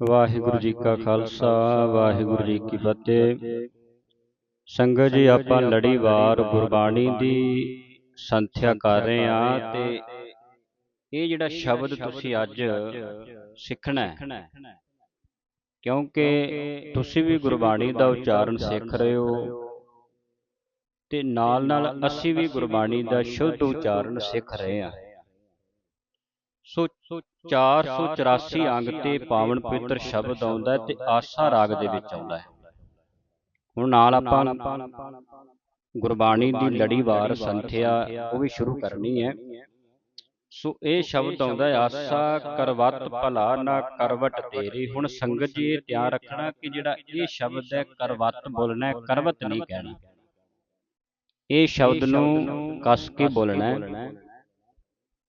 ਵਾਹਿਗੁਰੂ ਜੀ ਕਾ ਖਾਲਸਾ ਵਾਹਿਗੁਰੂ ਜੀ ਕੀ ਫਤਿਹ। ਸੰਗਤ ਜੀ ਆਪਾਂ ਲੜੀਵਾਰ ਗੁਰਬਾਣੀ ਦੀ ਸੰਥਿਆ ਕਰ ਰਹੇ ਆ ਤੇ ਇਹ ਜਿਹੜਾ ਸ਼ਬਦ ਤੁਸੀਂ ਅੱਜ ਸਿੱਖਣਾ ਹੈ। ਕਿਉਂਕਿ ਤੁਸੀਂ ਵੀ ਗੁਰਬਾਣੀ ਦਾ ਉਚਾਰਨ ਸਿੱਖ ਰਹੇ ਹੋ। ਤੇ ਨਾਲ ਨਾਲ ਅਸੀਂ ਵੀ ਗੁਰਬਾਣੀ ਦਾ ਸ਼ੁੱਧ ਉਚਾਰਨ ਸਿੱਖ ਰਹੇ ਆ ਸੋ 484 ਅੰਗ ਤੇ ਪਾਵਨ ਪਵਿੱਤਰ ਸ਼ਬਦ ਆਉਂਦਾ ਹੈ ਤੇ ਆਸਾ ਰਾਗ ਦੇ ਵਿੱਚ ਆਉਂਦਾ ਹੈ। ਹੁਣ ਨਾਲ ਆਪਾਂ ਗੁਰਬਾਣੀ ਦੀ ਲੜੀਵਾਰ ਸੰਥਿਆ ਉਹ ਵੀ ਸ਼ੁਰੂ ਕਰਨੀ ਹੈ। ਸੋ ਇਹ ਸ਼ਬਦ ਆਉਂਦਾ ਆਸਾ ਕਰਵਤ ਭਲਾ ਨਾ ਕਰਵਟ ਤੇਰੀ। ਹੁਣ ਸੰਗਤ ਜੀ ਇਹ ਧਿਆਨ ਰੱਖਣਾ ਕਿ ਜਿਹੜਾ ਇਹ ਸ਼ਬਦ ਹੈ ਕਰਵਤ ਬੋਲਣਾ ਹੈ ਕਰਵਤ ਨਹੀਂ ਕਹਿਣਾ। ਇਹ ਸ਼ਬਦ ਨੂੰ ਕੱਸ ਕੇ ਬੋਲਣਾ ਹੈ।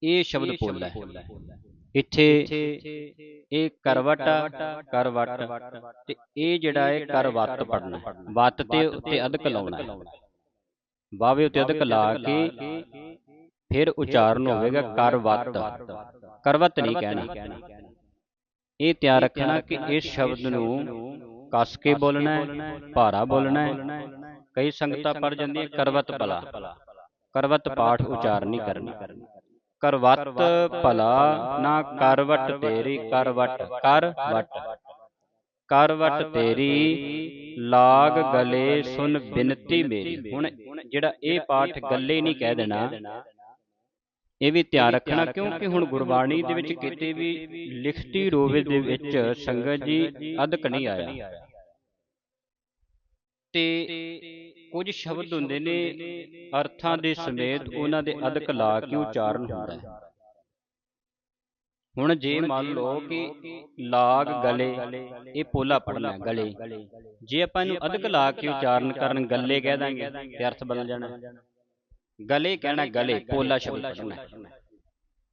ਇਹ ਸ਼ਬਦ ਬੋਲਦਾ ਹੈ। ਇੱਥੇ ਇਹ ਕਰਵਟ ਕਰਵਟ ਤੇ ਇਹ ਜਿਹੜਾ ਹੈ ਕਰਵਤ ਪੜਨਾ ਵੱਤ ਤੇ ਉੱਤੇ ਅਧਿਕ ਲਾਉਣਾ ਹੈ। ਬਾਵੇ ਉੱਤੇ ਅਧਿਕ ਲਾ ਕੇ ਫਿਰ ਉਚਾਰਨ ਹੋਵੇਗਾ ਕਰਵਤ ਕਰਵਤ ਨਹੀਂ ਕਹਿਣਾ। ਇਹ ਧਿਆਨ ਰੱਖਣਾ ਕਿ ਇਸ ਸ਼ਬਦ ਨੂੰ ਕੱਸ ਕੇ ਬੋਲਣਾ ਹੈ ਭਾਰਾ ਬੋਲਣਾ ਹੈ। ਕਈ ਸੰਗਤਾਂ ਪੜ ਜਾਂਦੀਆਂ ਕਰਵਤ ਭਲਾ। ਕਰਵਤ ਪਾਠ ਉਚਾਰਨ ਨਹੀਂ ਕਰਨੀ। ਕਰਵਤ ਭਲਾ ਨਾ ਕਰਵਟ ਤੇਰੀ ਕਰਵਟ ਕਰਵਟ ਕਰਵਟ ਤੇਰੀ ਲਾਗ ਗਲੇ ਸੁਨ ਬਿਨਤੀ ਮੇਰੀ। ਹੁਣ ਜਿਹੜਾ ਇਹ ਪਾਠ ਗੱਲੇ ਨਹੀਂ ਕਹਿ ਦੇਣਾ ਇਹ ਵੀ ਧਿਆਨ ਰੱਖਣਾ ਕਿਉਂਕਿ ਹੁਣ ਗੁਰਬਾਣੀ ਦੇ ਵਿੱਚ ਕਿਤੇ ਵੀ ਲਿਖਤੀ ਰੂਪ ਦੇ ਵਿੱਚ ਸੰਗਤ ਜੀ ਅਧਿਕ ਨਹੀਂ ਆਇਆ। ਤੇ ਕੁਝ ਸ਼ਬਦ ਹੁੰਦੇ ਨੇ ਅਰਥਾਂ ਦੇ ਸਮੇਤ ਉਹਨਾਂ ਦੇ ਅਧਿਕ ਲਾ ਕੇ ਉਚਾਰਨ ਹੁੰਦਾ ਹੈ। ਹੁਣ ਜੇ ਮੰਨ ਲਓ ਕਿ ਲਾਗ ਗਲੇ ਇਹ ਪੋਲਾ ਪੜਨਾ ਗਲੇ। ਜੇ ਆਪਾਂ ਇਹਨੂੰ ਅਧਿਕ ਲਾ ਕੇ ਉਚਾਰਨ ਕਰਨ ਗੱਲੇ ਕਹਿ ਦਾਂਗੇ ਤੇ ਅਰਥ ਬਦਲ ਜਾਣਾ। ਗਲੇ ਕਹਿਣਾ ਗਲੇ ਪੋਲਾ ਸ਼ਬਦ ਪੜਨਾ।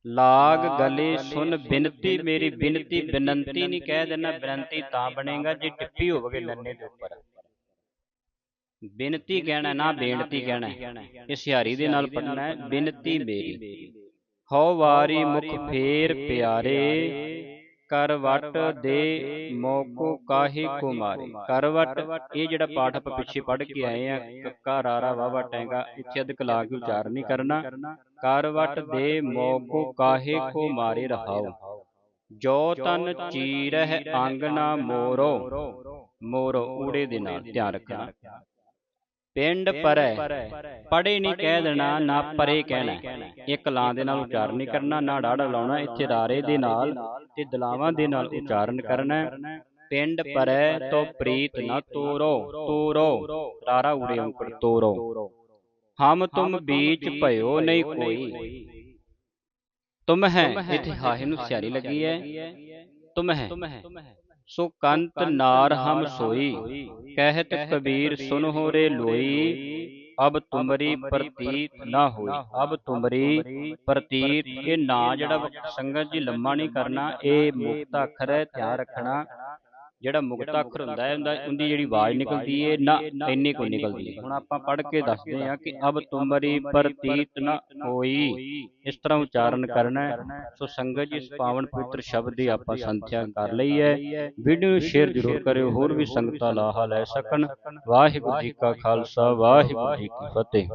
ਲਾਗ ਗਲੇ ਸੁਨ ਬਿਨਤੀ ਮੇਰੀ ਬਿਨਤੀ ਬੇਨੰਤੀ ਨਹੀਂ ਕਹਿ ਦੇਣਾ ਬੇਨਤੀ ਤਾਂ ਬਣੇਗਾ ਜੇ ਟਿੱਪੀ ਹੋਵੇ ਨੰਨੇ ਦੇ ਉੱਪਰ। ਬੇਨਤੀ ਕਹਿਣਾ ਨਾ ਬੇਨਤੀ ਕਹਿਣਾ। ਇਹ ਸਿਹਾਰੀ ਦੇ ਨਾਲ ਪੜਨਾ ਹੈ ਬੇਨਤੀ ਮੇਰੀ। ਹਉ ਵਾਰੀ ਮੁਖ ਫੇਰ ਪਿਆਰੇ ਕਰਵਟ ਦੇ ਮੋਕੋ ਕਾਹੇ ਕੋ ਮਾਰੇ ਕਰਵਟ ਇਹ ਜਿਹੜਾ ਪਾਠ ਆਪਾਂ ਪਿੱਛੇ ਪੜ ਕੇ ਆਏ ਆ ਕੱਕਾ ਰਾਰਾ ਵਾਵਾ ਟੈਂਗਾ ਇੱਥੇ ਅਧਿਕ ਲਾ ਕੇ ਉਚਾਰਨ ਨਹੀਂ ਕਰਨਾ। ਕਰਵਟ ਦੇ ਮੋਕੋ ਕਾਹੇ ਕੋ ਮਾਰੇ ਰਹਾਓ। ਜੋ ਤਨ ਚੀਰਹਿ ਅੰਗਨਾ ਮੋਰੋ ਮੋਰੋ ਊੜੇ ਦੇ ਨਾਲ ਧਿਆਨ ਰੱਖਣਾ। ਪਿੰਡ ਪਰੈ। ਪੜੇ ਨਹੀਂ ਕਹਿ ਦੇਣਾ ਨਾ ਪਰੇ ਕਹਿਣਾ। ਇੱਕ ਲਾਂ ਦੇ ਨਾਲ ਉਚਾਰਨ ਨਹੀਂ ਕਰਨਾ ਨਾ ਡਾੜਾ ਲਾਉਣਾ ਇੱਥੇ ਰਾਰੇ ਦੇ ਨਾਲ ਤੇ ਦਲਾਵਾਂ ਦੇ ਨਾਲ ਉਚਾਰਨ ਕਰਨਾ। ਪਿੰਡ ਪਰੈ ਤੋ ਪ੍ਰੀਤ ਨਾ ਤੋਰੋ ਤੋਰੋ ਰਾਰਾ ਉੜੇ ਅੰਕੜ ਤੋਰੋ। ਹਮ ਤੁਮ ਬੀਚ ਭਇਓ ਨਹੀਂ ਕੋਈ। ਤੁਮ ਹੈ ਇੱਥੇ ਹਾਹੇ ਨੂੰ ਸਿਆਰੀ ਲੱਗੀ ਹੈ। ਤੁਮ ਹੈ। ਸੋ ਕੰਤ ਨਾਰ ਹਮ ਸੋਈ ਕਹਿਤ ਕਬੀਰ ਸੁਨ ਹੋ ਰੇ ਲੋਈ ਅਬ ਤੁਮਰੀ ਪ੍ਰਤੀਤ ਨਾ ਹੋਈ। ਅਬ ਤੁਮਰੀ ਪ੍ਰਤੀਤ ਇਹ ਨਾ ਜਿਹੜਾ ਸੰਗਤ ਜੀ ਲੰਮਾ ਨਹੀਂ ਕਰਨਾ ਇਹ ਮੁਕਤ ਅੱਖਰ ਹੈ ਧਿਆਨ ਰੱਖਣਾ। ਜਿਹੜਾ ਮੁਕਤ ਅੱਖਰ ਹੁੰਦਾ ਹੈ ਉਹਦੀ ਜਿਹੜੀ ਆਵਾਜ਼ ਨਿਕਲਦੀ ਹੈ ਨਾ ਇੰਨੀ ਕੋ ਨਿਕਲਦੀ ਹੈ ਹੁਣ ਆਪਾਂ ਪੜ੍ਹ ਕੇ ਦੱਸਦੇ ਹਾਂ ਕਿ ਅਬ ਤੁਮਰੀ ਪ੍ਰਤੀਤ ਨਾ ਹੋਈ। ਇਸ ਤਰ੍ਹਾਂ ਉਚਾਰਨ ਕਰਨਾ ਸੋ ਸੰਗਤ ਜੀ ਇਸ ਪਾਵਨ ਪਵਿੱਤਰ ਸ਼ਬਦ ਦੀ ਆਪਾਂ ਸੰਥਿਆ ਕਰ ਲਈ ਹੈ। ਵੀਡੀਓ ਨੂੰ ਸ਼ੇਅਰ ਜ਼ਰੂਰ ਕਰਿਓ। ਹੋਰ ਵੀ ਸੰਗਤਾਂ ਲਾਹਾ ਲੈ ਸਕਣ ਵਾਹਿਗੁਰੂ ਜੀ ਕਾ ਖਾਲਸਾ। ਵਾਹਿਗੁਰੂ ਜੀ ਕੀ ਫਤਿਹ।